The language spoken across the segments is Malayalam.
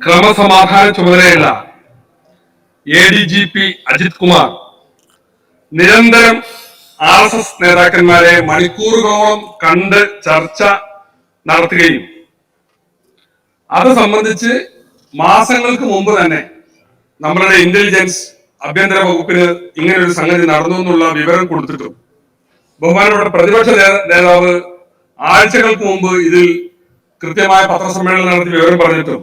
ക്രമസമാധാന ചുമതലയുള്ള A D G P Ajith Kumar നിരന്തരം ആർ എസ് എസ് നേതാക്കന്മാരെ മണിക്കൂറുകളോളം കണ്ട് ചർച്ച നടത്തുകയും അത് സംബന്ധിച്ച് മാസങ്ങൾക്ക് മുമ്പ് തന്നെ നമ്മളുടെ ഇന്റലിജൻസ് ആഭ്യന്തര വകുപ്പിന് ഇങ്ങനെ ഒരു സംഗതി നടന്നു എന്നുള്ള വിവരം കൊടുത്തിട്ടും. ബഹുമാനപ്പെട്ട പ്രതിപക്ഷ നേതാവ് ആഴ്ചകൾക്ക് മുമ്പ് ഇതിൽ കൃത്യമായ പത്രസമ്മേളനം നടത്തി വിവരം പറഞ്ഞിട്ടും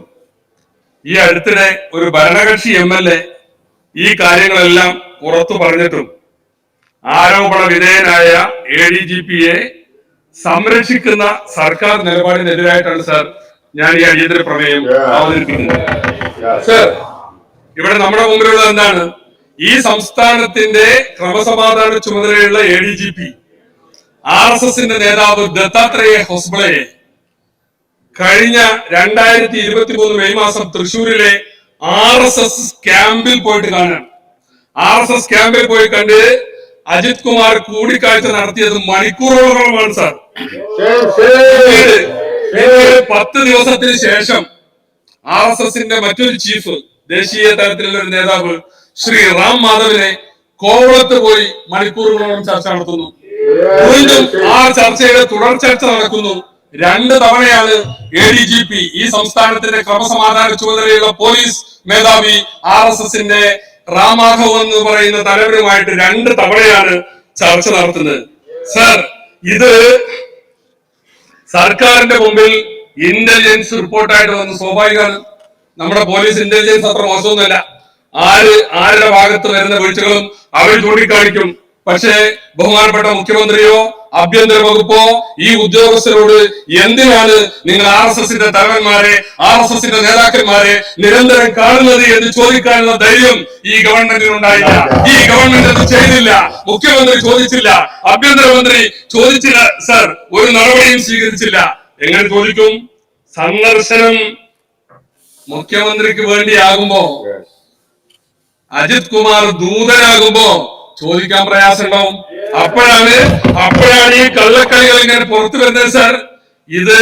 ഈ അടുത്തിടെ ഒരു ഭരണകക്ഷി എം എൽ എ ഈ കാര്യങ്ങളെല്ലാം പുറത്തു പറഞ്ഞിട്ടും ആരോപണ വിധേയനായ എ ഡി ജി പിയെ സംരക്ഷിക്കുന്ന സർക്കാർ നിലപാടിനെതിരായിട്ടാണ് സാർ ഞാൻ ഈ അടിയന്തര പ്രമേയം അവതരിപ്പിക്കുന്നത്. സർ ഇവിടെ നമ്മുടെ മുമ്പിലുള്ളത് എന്താണ്? ഈ സംസ്ഥാനത്തിന്റെ ക്രമസമാധാന ചുമതലയുള്ള A D G P R S എസിന്റെ നേതാവ് ദത്താത്രേയ ഹൊസ്ബളയെ കഴിഞ്ഞ രണ്ടായിരത്തി ഇരുപത്തി മൂന്ന് മെയ് മാസം തൃശൂരിലെ ആർ എസ് എസ് ക്യാമ്പിൽ പോയിട്ട് കാണാൻ. ആർ എസ് എസ് ക്യാമ്പിൽ പോയി കണ്ട് അജിത് കുമാർ കൂടിക്കാഴ്ച നടത്തിയത് മണിക്കൂറുകളോളമാണ് സാർ. പത്ത് ദിവസത്തിന് ശേഷം ആർ എസ് എസിന്റെ മറ്റൊരു ചീഫ് ദേശീയ തലത്തിലുള്ള ഒരു നേതാവ് ശ്രീ റാം മാധവിനെ കോവളത്ത് പോയി മണിക്കൂറുകളോളം ചർച്ച നടത്തുന്നു. വീണ്ടും ആ ചർച്ചയുടെ തുടർ ചർച്ച നടക്കുന്നു. രണ്ട് തവണയാണ് എ ഡി ജി പി ഈ സംസ്ഥാനത്തിന്റെ ക്രമസമാധാന ചുമതലയുള്ള പോലീസ് മേധാവി ആർ എസ് എസിന്റെ റാമാഘവ് എന്ന് പറയുന്ന തലവരുമായിട്ട് രണ്ട് തവണയാണ് ചർച്ച നടത്തുന്നത്. സർ ഇത് സർക്കാരിന്റെ മുമ്പിൽ ഇന്റലിജൻസ് റിപ്പോർട്ടായിട്ട് വന്ന് സ്വാഭാവികമാണ് നമ്മുടെ പോലീസ് ഇന്റലിജൻസ് അത്ര മോശമൊന്നുമല്ല. ആര് ആരുടെ ഭാഗത്ത് വരുന്ന വീഴ്ചകളും അവർ ചൂണ്ടിക്കാണിക്കും. പക്ഷേ ബഹുമാനപ്പെട്ട മുഖ്യമന്ത്രിയോ ആഭ്യന്തര വകുപ്പോ ഈ ഉദ്യോഗസ്ഥരോട് എന്തിനാണ് നിങ്ങൾ ആർ എസ് എസിന്റെ തലവന്മാരെ ആർ എസ് എസിന്റെ നേതാക്കന്മാരെ നിരന്തരം കാണുന്നത് എന്ന് ചോദിക്കാനുള്ള ധൈര്യം ഈ ഗവൺമെന്റിന് ഉണ്ടായില്ല. ഈ ഗവൺമെന്റ് അത് ചെയ്തില്ല. മുഖ്യമന്ത്രി ചോദിച്ചില്ല. ആഭ്യന്തരമന്ത്രി ചോദിച്ചില്ല. സർ ഒരു നടപടിയും സ്വീകരിച്ചില്ല. എങ്ങനെ ചോദിക്കും? സന്ദർശനം മുഖ്യമന്ത്രിക്ക് വേണ്ടിയാകുമ്പോ അജിത് കുമാർ ദൂതനാകുമ്പോ ചോദിക്കാൻ പ്രയാസമുണ്ടാവും അപ്പോഴാണ് അപ്പോഴാണ് ഈ കള്ളക്കളികൾ ഇങ്ങനെ പുറത്തു വരുന്നത് സാർ ഇത്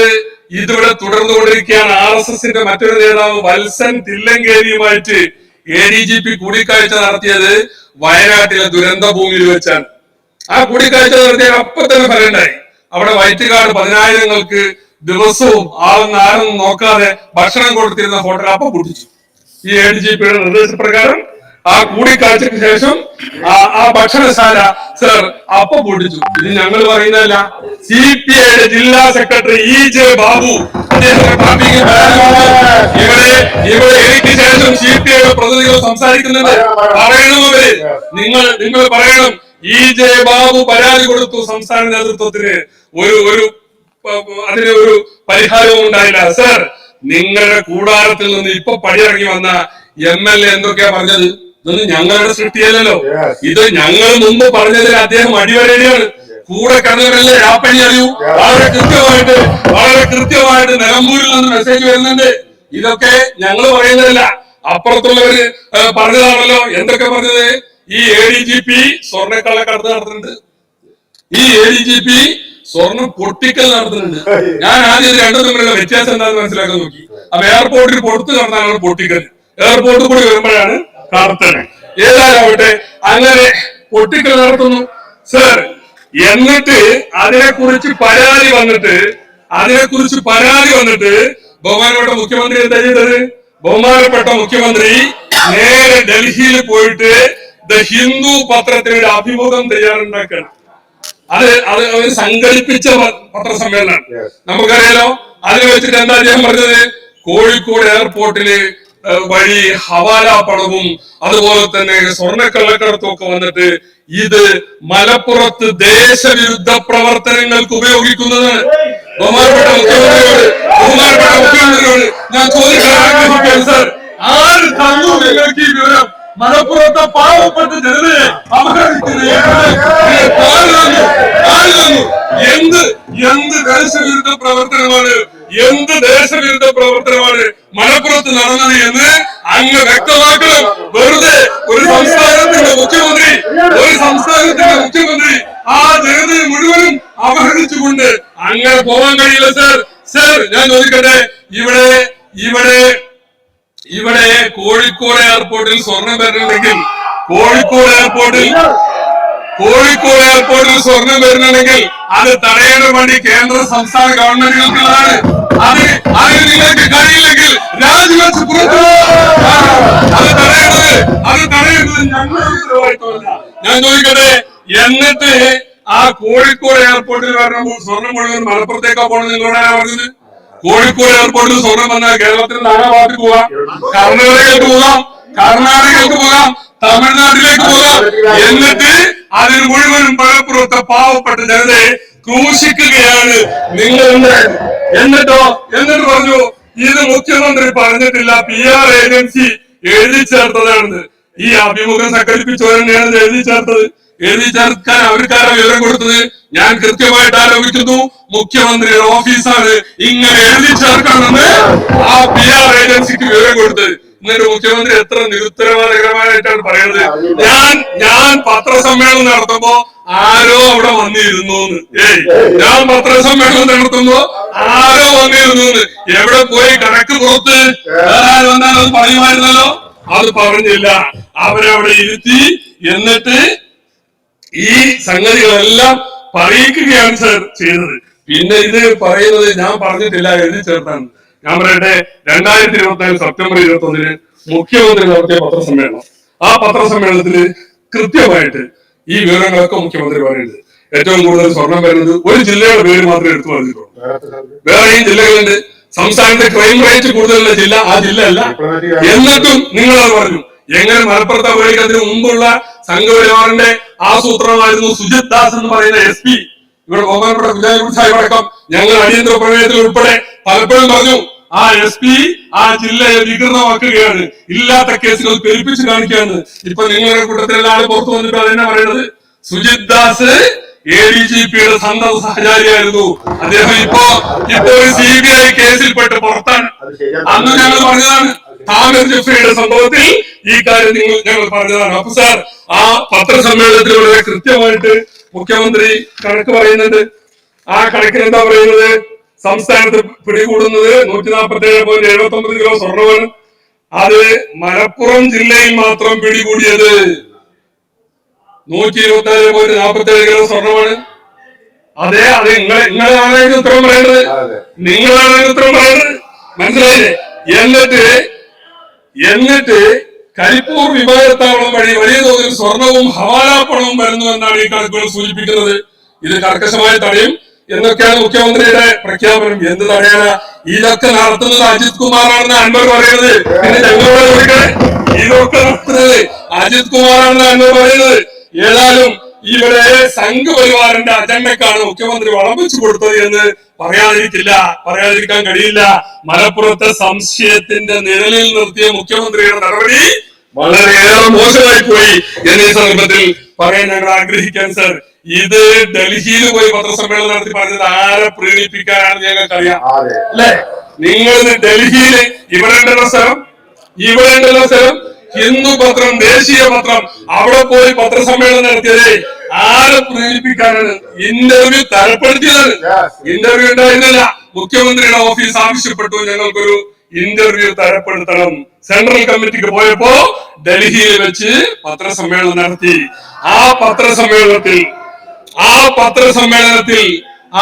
ഇതിവിടെ തുടർന്നുകൊണ്ടിരിക്കുകയാണ്. ആർ എസ് എസിന്റെ മറ്റൊരു നേതാവ് വത്സൻ തില്ലങ്കേരിയുമായിട്ട് എ ഡി ജി പി കൂടിക്കാഴ്ച നടത്തിയത് വയനാട്ടിലെ ദുരന്ത ഭൂമിയിൽ വെച്ചാണ്. ആ കൂടിക്കാഴ്ച നടത്തിയ അപ്പൊ തന്നെ പറയണ്ടായി. അവിടെ വൈറ്റുകാട് പതിനായിരങ്ങൾക്ക് ദിവസവും ആളെന്ന് ആരെന്ന് നോക്കാതെ ഭക്ഷണം കൊടുത്തിരുന്ന ഹോട്ടൽ അപ്പൊ പൊട്ടിച്ചു. ഈ എ ഡി ജി പിയുടെ നിർദ്ദേശപ്രകാരം ആ കൂടിക്കാഴ്ചക്ക് ശേഷം ആ ഭക്ഷണശാല സർ അപ്പൊ പൊട്ടിച്ചു. ഇത് ഞങ്ങൾ പറയുന്നതല്ല സി പി ഐയുടെ ജില്ലാ സെക്രട്ടറി ഇ ജെ ബാബു. ഇവിടെ ഇവിടെ എനിക്ക് ശേഷം സി പി ഐയുടെ പ്രതിനിധികൾ സംസാരിക്കുന്നത് പറയണമെങ്കിൽ നിങ്ങൾ നിങ്ങൾ പറയണം. ഇ ജെ ബാബു പരാതി കൊടുത്തു സംസ്ഥാന നേതൃത്വത്തിന്. ഒരു ഒരു അതിന് ഒരു പരിഹാരവും ഉണ്ടായില്ല. സർ നിങ്ങളുടെ കൂടാരത്തിൽ നിന്ന് ഇപ്പൊ പടിയിറങ്ങി വന്ന എം എൽ എ എന്തൊക്കെയാ പറഞ്ഞത്? ഇതൊന്നും ഞങ്ങളുടെ സൃഷ്ടിയല്ലല്ലോ. ഇത് ഞങ്ങൾ മുമ്പ് പറഞ്ഞതിൽ അദ്ദേഹം അടിവരടിയാണ് കൂടെ കിടന്നവരല്ലേ രാപ്പണി അറിയൂ. വളരെ കൃത്യമായിട്ട് വളരെ കൃത്യമായിട്ട് നിലമ്പൂരിൽ നിന്ന് മെസ്സേജ് വരുന്നുണ്ട്. ഇതൊക്കെ ഞങ്ങൾ പറയുന്നതല്ല. അപ്പുറത്തുള്ളവര് പറഞ്ഞതാണല്ലോ. എന്തൊക്കെ പറഞ്ഞത്? ഈ എ ഡി ജി പി സ്വർണക്കള്ളക്കടത്ത് നടത്തുന്നുണ്ട്. ഈ എ ഡി ജി പി സ്വർണം പൊട്ടിക്കൽ നടത്തുന്നുണ്ട്. ഞാൻ ആദ്യം രണ്ടു രണ്ടും തമ്മിലുള്ള വ്യത്യാസം എന്താണെന്ന് മനസ്സിലാക്കാൻ നോക്കി. അപ്പൊ എയർപോർട്ടിൽ പൊടുത്ത് നടന്നാണ് പൊട്ടിക്കൽ. എയർപോർട്ടിൽ കൂടി വരുമ്പോഴാണ് കടത്തൽ ഏതായാലാവട്ടെ അങ്ങനെ പൊട്ടിക്കൽ നടത്തുന്നു. സർ എന്നിട്ട് അതിനെക്കുറിച്ച് പരാതി വന്നിട്ട് അതിനെക്കുറിച്ച് പരാതി വന്നിട്ട് ബഹുമാനപ്പെട്ട മുഖ്യമന്ത്രി എന്താ ചെയ്തത്? ബഹുമാനപ്പെട്ട മുഖ്യമന്ത്രി നേരെ ഡൽഹിയിൽ പോയിട്ട് ദ ഹിന്ദു പത്രത്തിന് ഒരു അഭിമുഖം തയ്യാറുണ്ടാക്കണം അത് അത് അവർ സംഘടിപ്പിച്ച പത്രസമ്മേളനമാണ്. നമുക്കറിയാലോ അതിൽ വെച്ചിട്ട് എന്താ അദ്ദേഹം പറഞ്ഞത്? കോഴിക്കോട് എയർപോർട്ടിൽ വഴി ഹവാല പണവും അതുപോലെ തന്നെ സ്വർണക്കള്ളക്കടത്തും ഒക്കെ വന്നിട്ട് ഇത് മലപ്പുറത്ത് ദേശവിരുദ്ധ പ്രവർത്തനങ്ങൾക്ക് ഉപയോഗിക്കുന്നത്. ബഹുമാനപ്പെട്ട മുഖ്യമന്ത്രിയോട് ബഹുമാനപ്പെട്ട മുഖ്യമന്ത്രിയോട് ഞാൻ ചോദിക്കാൻ ആഗ്രഹിക്കുകയാണ് സർ. ആര് തന്നു നിങ്ങൾക്ക് ഈ വിവരം? മലപ്പുറത്തെ പാവപ്പെട്ട ജനതയെ അപഹരിക്കുന്നു? എന്ത് എന്ത് ദേശവിരുദ്ധ പ്രവർത്തനമാണ് എന്ത് ദേശവിരുദ്ധ പ്രവർത്തനമാണ് മലപ്പുറത്ത് നടന്നത് എന്ന് അങ്ങ് വ്യക്തമാക്കണം. വെറുതെ ഒരു സംസ്ഥാനത്തിന്റെ മുഖ്യമന്ത്രി ഒരു സംസ്ഥാനത്തിന്റെ മുഖ്യമന്ത്രി ആ ജനതയെ മുഴുവനും അപഹരിച്ചുകൊണ്ട് അങ്ങനെ പോകാൻ കഴിയില്ല സർ സർ ഞാൻ ചോദിക്കട്ടെ? ഇവിടെ ഇവിടെ ഇവിടെ കോഴിക്കോട് എയർപോർട്ടിൽ സ്വർണം വരണമെങ്കിൽ കോഴിക്കോട് എയർപോർട്ടിൽ കോഴിക്കോട് എയർപോർട്ടിൽ സ്വർണം വരുന്നുണ്ടെങ്കിൽ അത് തടയാൻ വേണ്ടി കേന്ദ്ര സംസ്ഥാന ഗവൺമെന്റുകൾക്കുള്ളതാണ്. അത് അതിന് നിങ്ങൾക്ക് കഴിയില്ലെങ്കിൽ രാജിവെച്ച് പുറത്തു അത് തടയുന്നത് അത് തടയുന്നത് ഞങ്ങളുടെ ഞാൻ ചോദിക്കട്ടെ എന്നിട്ട് ആ കോഴിക്കോട് എയർപോർട്ടിൽ വരണം സ്വർണം മുഴുവൻ മലപ്പുറത്തേക്കാ പോകണം നിങ്ങളോട് ആരാ പറഞ്ഞത്? കോഴിക്കോട് എയർപോർട്ടിൽ സ്വർണം വന്നാൽ കേരളത്തിന് നാനാ ഭാഗത്ത് പോകാം. കർണാടകയിലേക്ക് പോകാം. കർണാടകയിലേക്ക് പോകാം. തമിഴ്നാട്ടിലേക്ക് പോകാം. എന്നിട്ട് അതിന് മുഴുവനും മലപ്പുറത്തെ പാവപ്പെട്ട ജനതയെ ക്രൂശിക്കുകയാണ് നിങ്ങൾ എന്നിട്ടോ? എന്നിട്ട് പറഞ്ഞു ഇത് മുഖ്യമന്ത്രി പറഞ്ഞിട്ടില്ല പി ആർ ഏജൻസി എഴുതി ചേർത്തതാണെന്ന്. ഈ അഭിമുഖം ഇത് എഴുതി ചേർത്തത്. എഴുതി ചേർക്കാൻ അവർക്കാരാണ് വിവരം കൊടുത്തത്. ഞാൻ കൃത്യമായിട്ട് ആരോപിക്കുന്നു. മുഖ്യമന്ത്രിയുടെ ഓഫീസാണ് ഇങ്ങനെ എഴുതി ചേർക്കണമെന്ന് ആ പി ആർ ഏജൻസിക്ക് വിവരം കൊടുത്തത്. ഇന്നലെ മുഖ്യമന്ത്രി എത്ര നിരുത്തരവാദകരമായിട്ടാണ് പറയുന്നത് ഞാൻ ഞാൻ പത്രസമ്മേളനം നടത്തുമ്പോ ആരോ അവിടെ വന്നിരുന്നു ഏയ് ഞാൻ പത്രസമ്മേളനം നടത്തുമ്പോ ആരോ വന്നിരുന്നു എവിടെ പോയി കണക്ക് പുറത്ത് വേറെ വന്നാൽ അത് പറയുമായിരുന്നല്ലോ? അത് പറഞ്ഞില്ല. അവരവിടെ ഇരുത്തി എന്നിട്ട് ഈ സംഗതികളെല്ലാം പറയിക്കുകയാണ് സർ ചെയ്തത്. പിന്നെ ഇത് പറയുന്നത് ഞാൻ പറഞ്ഞിട്ടില്ല എഴുതി ചേർത്താണ്. ഞാൻ പറയട്ടെ രണ്ടായിരത്തി ഇരുപത്തിനാല് സെപ്റ്റംബർ ഇരുപത്തി ഒന്നിന് മുഖ്യമന്ത്രി നടത്തിയ പത്രസമ്മേളനം. ആ പത്രസമ്മേളനത്തിൽ കൃത്യമായിട്ട് ഈ വിവരങ്ങളൊക്കെ മുഖ്യമന്ത്രി പറയുന്നത് ഏറ്റവും കൂടുതൽ സ്വർണം വരുന്നത് ഒരു ജില്ലയുടെ പേര് മാത്രമേ എടുത്തു പറഞ്ഞിട്ടുള്ളൂ. വേറെയും ജില്ലകളുണ്ട്? സംസ്ഥാനത്തെ ക്രൈം റേറ്റ് കൂടുതലുള്ള ജില്ല ആ ജില്ല അല്ല. എന്നിട്ടും നിങ്ങൾ അത് പറഞ്ഞു. എങ്ങനെ മലപ്പുറത്തെ അപകടിക്കുന്നതിന് മുമ്പുള്ള സംഘപരിവാറിന്റെ ആസൂത്രണമായിരുന്നു സുജിത് ദാസ് എന്ന് പറയുന്ന എസ് പി. ഇവിടെ ബഹുമാനപ്പെട്ട വിജയ് സാഹിബ് അടക്കം ഞങ്ങൾ അടിയന്തര പ്രമേയത്തിൽ ഉൾപ്പെടെ പലപ്പോഴും പറഞ്ഞു ആ എസ് പി ആ ജില്ലയെ വികൃതമാക്കുകയാണ് ഇല്ലാത്ത കേസുകൾ പെരുപ്പിച്ച് കാണിക്കുകയാണ്. ഇപ്പൊ നിങ്ങളുടെ കൂട്ടത്തിലുള്ള ആൾ പുറത്തു വന്നിട്ട് അതെന്നെ പറയുന്നത്? Sujith Das A D G പിയുടെ സന്തത സഹചാരിയായിരുന്നു. അദ്ദേഹം ഇപ്പോ ഇപ്പോ സി ബി ഐ കേസിൽപ്പെട്ട് പുറത്താണ്. അന്ന് ഞങ്ങൾ പറഞ്ഞതാണ് ജഫ്രിയുടെ സംഭവത്തിൽ ഈ കാര്യം നിങ്ങൾ ഞങ്ങൾ പറഞ്ഞതാണ്. അപ്പൊ സാർ ആ പത്രസമ്മേളനത്തിൽ വളരെ കൃത്യമായിട്ട് മുഖ്യമന്ത്രി കണക്ക് പറയുന്നത് ആ കണക്കിന് എന്താ പറയുന്നത്? സംസ്ഥാനത്ത് പിടികൂടുന്നത് നൂറ്റി നാൽപ്പത്തി ഏഴ് പോയിന്റ് എഴുപത്തി ഒമ്പത് കിലോ സ്വർണമാണ്. അത് മലപ്പുറം ജില്ലയിൽ മാത്രം പിടികൂടിയത് നൂറ്റി ഇരുപത്തി ഏഴ് പോയിന്റ് നാൽപ്പത്തി ഏഴ് കിലോ സ്വർണമാണ്. അതെ അത് നിങ്ങൾ നിങ്ങളാണ് ഉത്തരം പറയുന്നത് നിങ്ങളാണ് ഉത്തരം പറയുന്നത് മനസ്സിലായില്ലേ? എന്നിട്ട് എന്നിട്ട് കരിപ്പൂർ വിമാനത്താവളം വഴി വലിയ തോതിൽ സ്വർണവും ഹവാലാപ്പണവും വരുന്നു എന്നാണ് ഈ കണക്കുകൾ സൂചിപ്പിക്കുന്നത്. ഇത് കർക്കശമായി തടയും എന്നൊക്കെയാണ് മുഖ്യമന്ത്രിയുടെ പ്രഖ്യാപനം. എന്ത് തടയാന ഇതൊക്കെ നടത്തുന്നത് അജിത് കുമാറാണെന്ന് അൻവർ പറയുന്നത്. പിന്നെ ഞങ്ങളോട് ചോദിക്കണേ ഇതൊക്കെ നടത്തുന്നത് അജിത് കുമാറാണെന്ന് അൻവർ പറയുന്നത്. ഏതായാലും ഇവിടെ സംഘപരിവാറിന്റെ അജണ്ടക്കാണ് മുഖ്യമന്ത്രി വളമ്പിച്ചു കൊടുത്തത് എന്ന് പറയാതിരിക്കില്ല പറയാതിരിക്കാൻ കഴിയില്ല. മലപ്പുറത്തെ സംശയത്തിന്റെ നിഴലിൽ നിർത്തിയ മുഖ്യമന്ത്രിയുടെ നടപടി വളരെയേറെ മോശമായി പോയി എന്നീ സന്ദർഭത്തിൽ പറയാൻ ഞങ്ങൾ ആഗ്രഹിക്കാൻ സർ. ഇത് ഡൽഹിയിൽ പോയി പത്രസമ്മേളനം നടത്തി പറഞ്ഞത് ആരെ പ്രീണിപ്പിക്കാനാണ് ഞങ്ങൾക്കറിയാം. അല്ലെ? നിങ്ങൾ ഡൽഹിയിൽ ഇവിടെ ഉണ്ടല്ലോ സ്ഥലം ഇവിടെ ഉണ്ടല്ലോ സ്ഥലം ഹിന്ദു പത്രം ദേശീയ പത്രം. അവിടെ പോയി പത്രസമ്മേളനം നടത്തിയത് ആരെ പ്രേരിപ്പിക്കാനാണ്? ഇന്റർവ്യൂ തരപ്പെടുത്തിയതാണ്. ഇന്റർവ്യൂ ഉണ്ടായിരുന്നില്ല. മുഖ്യമന്ത്രിയുടെ ഓഫീസ് ആവശ്യപ്പെട്ടു. ഞങ്ങൾക്കൊരു ഇന്റർവ്യൂ തരപ്പെടുത്തണം. സെൻട്രൽ കമ്മിറ്റിക്ക് പോയപ്പോ ഡൽഹിയിൽ വെച്ച് പത്രസമ്മേളനം നടത്തി. ആ പത്രസമ്മേളനത്തിൽ ആ പത്രസമ്മേളനത്തിൽ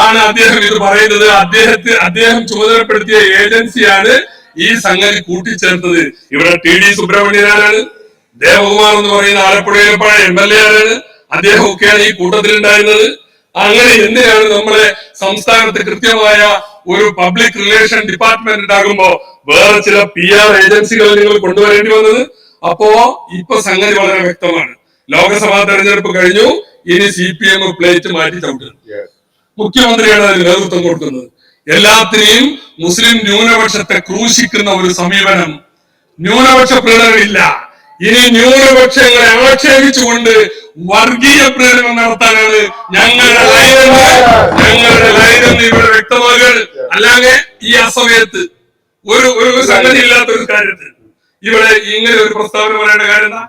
ആണ് അദ്ദേഹം ഇത് പറയുന്നത്. അദ്ദേഹത്തെ അദ്ദേഹം ചുമതലപ്പെടുത്തിയ ഏജൻസിയാണ് ഈ സംഗതി കൂട്ടിച്ചേർത്തത്. ഇവിടെ ടി ഡി സുബ്രഹ്മണ്യനാണ് ദേവകുമാർ എന്ന് പറയുന്ന ആലപ്പുഴയിലെ പഴയ എം എൽ എ ആരാണ്? അദ്ദേഹം ഈ കൂട്ടത്തിൽ ഉണ്ടായിരുന്നത് അങ്ങനെ എന്തിനാണ് നമ്മളെ സംസ്ഥാനത്ത് കൃത്യമായ ഒരു പബ്ലിക് റിലേഷൻ ഡിപ്പാർട്ട്മെന്റ് ഉണ്ടാകുമ്പോ വേറെ ചില പി ആർ ഏജൻസികൾ നിങ്ങൾ കൊണ്ടുവരേണ്ടി വന്നത്? അപ്പോ ഇപ്പൊ സംഗതി വളരെ വ്യക്തമാണ്. ലോക്സഭാ തെരഞ്ഞെടുപ്പ് കഴിഞ്ഞു. ഇനി സി പി എം പ്ലേറ്റ് മാറ്റി ചവിട്ടുന്നു മുഖ്യമന്ത്രിയാണ് അതിന് നേതൃത്വം കൊടുക്കുന്നത്. എല്ലാത്തിനെയും മുസ്ലിം ന്യൂനപക്ഷത്തെ ക്രൂശിക്കുന്ന ഒരു സമീപനം ന്യൂനപക്ഷ പ്രീണനമില്ല ഇനി ന്യൂനപക്ഷങ്ങളെ ആക്ഷേപിച്ചുകൊണ്ട് വർഗീയ പ്രേരണം നടത്താനാണ് ഞങ്ങളുടെ ലൈനെന്ന് ഞങ്ങളുടെ ലൈനെന്ന് ഇവിടെ വ്യക്തമാകുക അല്ലാതെ ഈ അസമയത്ത് ഒരു ഒരു സംഗതി ഇല്ലാത്ത ഒരു കാര്യത്തിൽ ഇവിടെ ഇങ്ങനെ ഒരു പ്രസ്താവന പറയേണ്ട കാര്യം എന്താ?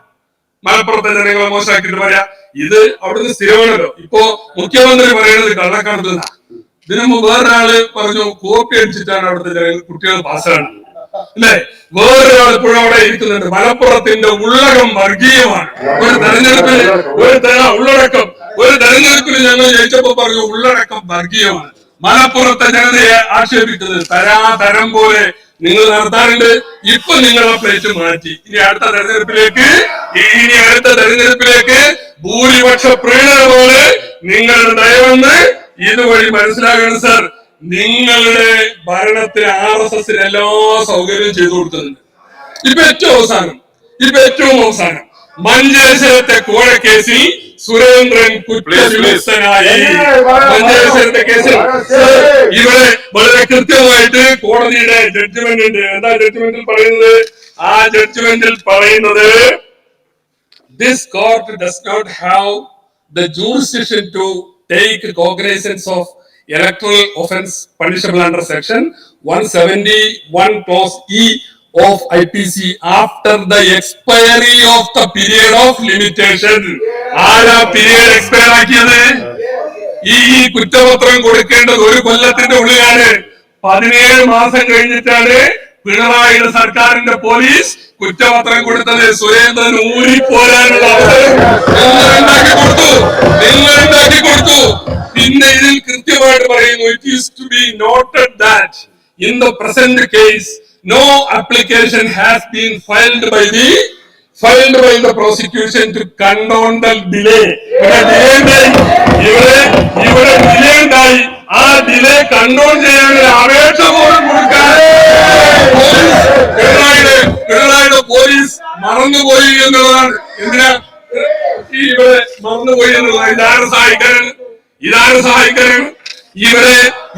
മലപ്പുറത്തെ ജനങ്ങളെ മോശമാക്കിയിട്ട് പറയാ. ഇത് അവിടുന്ന് സ്ഥിരമാണല്ലോ. ഇപ്പോ മുഖ്യമന്ത്രി പറയുന്നത് കള്ളക്കടത്ത് ഇതിനു മുമ്പ് വേറൊരാൾ പറഞ്ഞു കോപ്പി അടിച്ചിട്ടാണ് അവിടുത്തെ ജനങ്ങൾ കുട്ടികൾ പാസ്സാണ് അല്ലെ? വേറൊരാൾ ഇപ്പോഴും അവിടെ ഇരിക്കുന്നുണ്ട്. മലപ്പുറത്തിന്റെ ഉള്ളകം വർഗീയമാണ്. ഒരു തെരഞ്ഞെടുപ്പിൽ ഒരു ഉള്ളടക്കം. ഒരു തെരഞ്ഞെടുപ്പിൽ ഞങ്ങൾ ജയിച്ചപ്പോ പറഞ്ഞു ഉള്ളടക്കം വർഗീയമാണ്. മലപ്പുറത്തെ ജനതയെ ആക്ഷേപിക്കുന്നത് തരാ തരം പോലെ നിങ്ങൾ നടത്താറുണ്ട്. ഇപ്പൊ നിങ്ങൾ ആ പ്ലേറ്റ് മാറ്റി. ഇനി അടുത്ത തെരഞ്ഞെടുപ്പിലേക്ക് ഇനി അടുത്ത തെരഞ്ഞെടുപ്പിലേക്ക് ഭൂരിപക്ഷ പ്രീണ പോലെ നിങ്ങളുടെ നയമെന്ന് ഇതുവഴി മനസ്സിലാകണം സാർ നിങ്ങളുടെ ഭരണത്തിൽ ആർ എസ് എസിന് എല്ലാ സൗകര്യവും ചെയ്തു കൊടുത്തിട്ടുണ്ട്. ഇപ്പൊ ഏറ്റവും അവസാനം. ഇപ്പൊ ഏറ്റവും അവസാനം. മഞ്ചേശ്വരത്തെ കോഴക്കേസിൽ സുരേന്ദ്രൻ കുറ്റവിമുക്തനായി. മഞ്ചേശ്വരത്തെ കേസിൽ ഇവിടെ വളരെ കൃത്യമായിട്ട് കോടതിയുടെ ജഡ്ജ്മെന്റ് ഉണ്ട്. എന്താ ജഡ്ജ്മെന്റിൽ പറയുന്നത്? ആ ജഡ്ജ്മെന്റിൽ പറയുന്നത് this court does not have the jurisdiction to take cognizance of electoral offense punishable under section 171 clause E of IPC after the expiry of the period of limitation. ആരാ പീരിയഡ് എക്സ്പയർ ആക്കിയത്? ഈ കുറ്റപത്രം കൊടുക്കേണ്ടത് ഒരു കൊല്ലത്തിന്റെ ഉള്ളിലാണ്. പതിനേഴ് മാസം കഴിഞ്ഞിട്ടാണ് പിണറായിയുടെ സർക്കാരിന്റെ പോലീസ് കുറ്റപത്രം കൊടുത്തത്. സുരേന്ദ്രൻ ഊരിപ്പോരാനുള്ള അവസരം നിങ്ങൾ ഉണ്ടാക്കി കൊടുത്തു. നിങ്ങൾ ഉണ്ടാക്കി കൊടുത്തു. പിന്നെ ഇതിൽ കൃത്യമായിട്ട് പറയുന്നു it is to be noted that in the present case no application has been filed by the filed by the prosecution to condone the delay ഇവിടെ ഡിലേ ഉണ്ടായി. ഇവിടെ delay ഉണ്ടായി. ആ ഡിലേ കണ്ടോൺ ചെയ്യാൻ ഒരു അപേക്ഷ പോലും കൊടുക്കാൻ പിണറായിയുടെ പിണറായിയുടെ പോലീസ് മറന്നുപോയി എന്നുള്ളതാണ്. എന്തിനാ? ഇവിടെ മറന്നുപോയി എന്നുള്ളതാണ് ഇതാരെ സഹായിക്കാനാണ് ഇതാരെ സഹായിക്കാനാണ് ഇവിടെ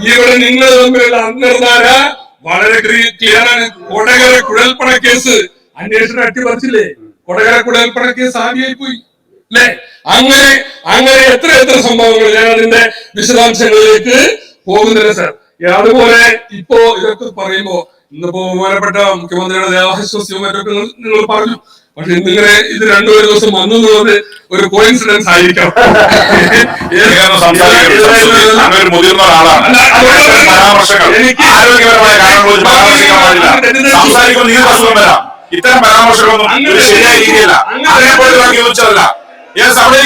ഇവിടെ നിങ്ങൾ തമ്മിലുള്ള അന്തർധാര വളരെ ക്ലിയർ ആണ്. കൊടകര കുഴൽപ്പണ കേസ്. അന്വേഷണം അട്ടിമറിച്ചില്ലേ? കൊടകര കുഴൽപ്പണ കേസ് ആദ്യമായി പോയി അല്ലെ? അങ്ങനെ അങ്ങനെ എത്ര എത്ര സംഭവങ്ങൾ ഞാൻ അതിന്റെ വിശദാംശങ്ങളിലേക്ക് പോകുന്നില്ല സർ അതുപോലെ ഇപ്പോ ഇതൊക്കെ പറയുമ്പോ ഇന്നിപ്പോ ബഹുമാനപ്പെട്ട മുഖ്യമന്ത്രിയുടെ ദേവാശ്വസ്യവും മറ്റൊക്കെ നിങ്ങൾ പറഞ്ഞു. പക്ഷെ ഇന്നിങ്ങനെ ഇത് രണ്ടുപേരും ദിവസം വന്നു തോന്നുന്നത് ഒരു കോയിൻസിഡൻസ് ആയിരിക്കാം. ഒരു മുതിർന്ന ഒരാളാണ് എനിക്ക് ആരോഗ്യപരമായ കാര്യങ്ങൾ സംസാരിക്കുമ്പോൾ നിങ്ങൾക്ക് അസുഖം വരാം. ഇത്തരം പരാമർശങ്ങളൊന്നും ഒരു ശരിയായ രീതിയല്ല. യെസ് പറഞ്ഞു?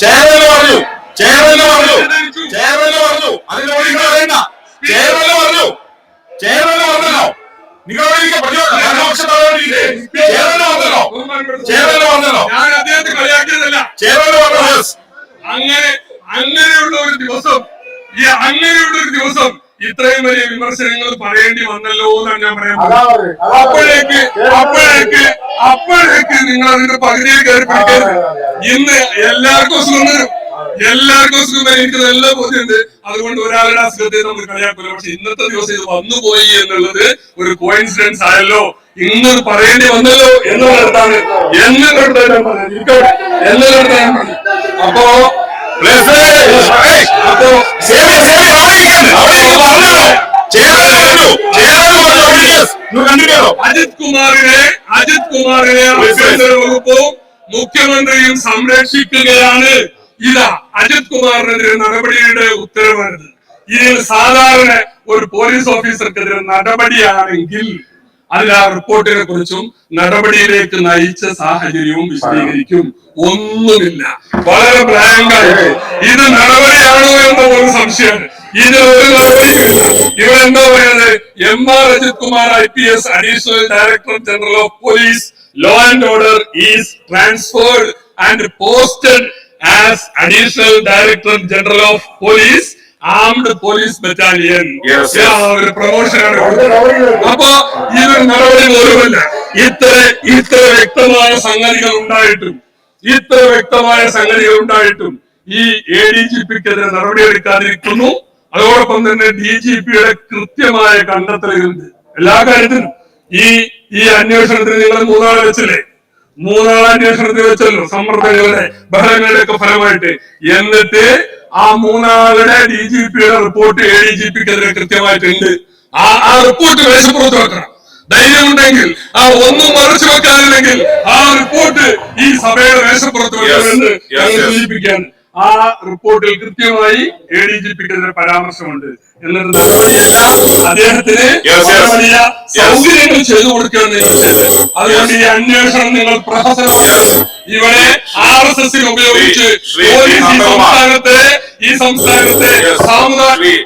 ചെയർമാൻ പറഞ്ഞു? ചെയർമാൻ പറഞ്ഞു? നിങ്ങൾ പറഞ്ഞു? പറഞ്ഞല്ലോ? പറഞ്ഞല്ലോ ഞാൻ അദ്ദേഹത്തെ കളിയാക്കിയതല്ല. അങ്ങനെ അങ്ങനെയുള്ള ഒരു ദിവസം ഈ അങ്ങനെയുള്ള ഒരു ദിവസം ഇത്രയും വലിയ വിമർശനങ്ങൾ പറയേണ്ടി വന്നല്ലോ എന്നാണ് ഞാൻ പറയാൻ പോകുന്നത്. അപ്പോഴേക്ക് അപ്പോഴേക്ക് അപ്പോഴേക്ക് നിങ്ങൾ അതിന്റെ പകുതിയിൽ കയറി പിടിക്കരുത്. ഇന്ന് എല്ലാവർക്കും സുഖം എല്ലാവർക്കും സുഖം. വരും എനിക്ക് നല്ല ബോധ്യമുണ്ട്. അതുകൊണ്ട് ഒരാളുടെ അസുഖത്തെ നമ്മൾ കളിയാക്കില്ല പക്ഷെ ഇന്നത്തെ ദിവസം ഇത് വന്നുപോയി എന്നുള്ളത് ഒരു കോയിൻസിഡൻസ് ആയല്ലോ. ഇന്ന് പറയേണ്ടി വന്നല്ലോ എന്നുള്ളതാണ്. ഞാൻ പറഞ്ഞത്. ഞാൻ പറഞ്ഞത് അപ്പോ അപ്പോ. അജിത് കുമാറിനെ അജിത് കുമാറിനെ വകുപ്പും മുഖ്യമന്ത്രിയും സംരക്ഷിക്കുകയാണ്. ഇതാ അജിത് കുമാറിനെതിരെ നടപടിയുടെ ഉത്തരവാണിത്. ഇതിൽ സാധാരണ ഒരു പോലീസ് ഓഫീസർക്കെതിരെ നടപടിയാണെങ്കിൽ അതിൽ ആ റിപ്പോർട്ടിനെ കുറിച്ചും നടപടിയിലേക്ക് നയിച്ച സാഹചര്യവും വിശദീകരിക്കും. ഒന്നുമില്ല. വളരെ ബ്ലാങ്കായി ഇത് നടപടിയാണോ എന്ന ഒരു സംശയമാണ്. ഇത് ഒരു നടപടിയുമില്ല ഇവരെന്താ പറയുന്നത്? M R Ajith Kumar I P S additional director general of police law and order is transferred and posted as Additional Director General of Police armed police battalion. ഒരു പ്രൊമോഷനാണ് അപ്പൊ ഇതൊരു നടപടി പോലുമല്ല. ഇത്ര ഇത്ര വ്യക്തമായ സംഗതികൾ ഉണ്ടായിട്ടും ഇത്ര വ്യക്തമായ സംഗതികൾ ഉണ്ടായിട്ടും ഈ എ ഡി ജി പിക്കെതിരെ നടപടിയെടുക്കാതിരിക്കുന്നു. അതോടൊപ്പം തന്നെ ഡി ജി പിയുടെ കൃത്യമായ കണ്ടെത്തലുകളുണ്ട്. എല്ലാ കാര്യത്തിലും ഈ ഈ അന്വേഷണത്തിന് നിങ്ങൾ മൂന്നാളെ വെച്ചില്ലേ? മൂന്നാൾ അന്വേഷണത്തിൽ വെച്ചല്ലോ. സമ്മർദ്ദങ്ങളുടെ ബഹളങ്ങളുടെ ഒക്കെ ഫലമായിട്ട്. എന്നിട്ട് ആ മൂന്നാളുടെ ഡി ജി പിയുടെ റിപ്പോർട്ട് എ ഡി ജി പിക്കെതിരെ കൃത്യമായിട്ടുണ്ട്. ആ ആ റിപ്പോർട്ട് മേശപ്പുറത്ത് വെക്കണം. ധൈര്യമുണ്ടെങ്കിൽ ആ ഒന്നും മറച്ചു വെക്കാനില്ലെങ്കിൽ ആ റിപ്പോർട്ട് ഈ സഭയുടെ മേശപ്പുറത്ത് വെക്കാനുണ്ട് Yes, ആ റിപ്പോർട്ടിൽ കൃത്യമായി എ ഡി ജി പിക്കെതിരെ പരാമർശമുണ്ട് എന്നിട്ട് നടപടിയല്ല അദ്ദേഹത്തിന്. വലിയ സൗകര്യങ്ങൾ ചെയ്തു കൊടുക്കുകയാണ് അതുകൊണ്ട് ഈ അന്വേഷണം നിങ്ങൾ പ്രഹസനമാണ്. ഇവിടെ ആർ എസ് എസ് ഉപയോഗിച്ച് ഈ. സംസ്ഥാനത്തെ ഈ സംസ്ഥാനത്തെ സാമുദായിക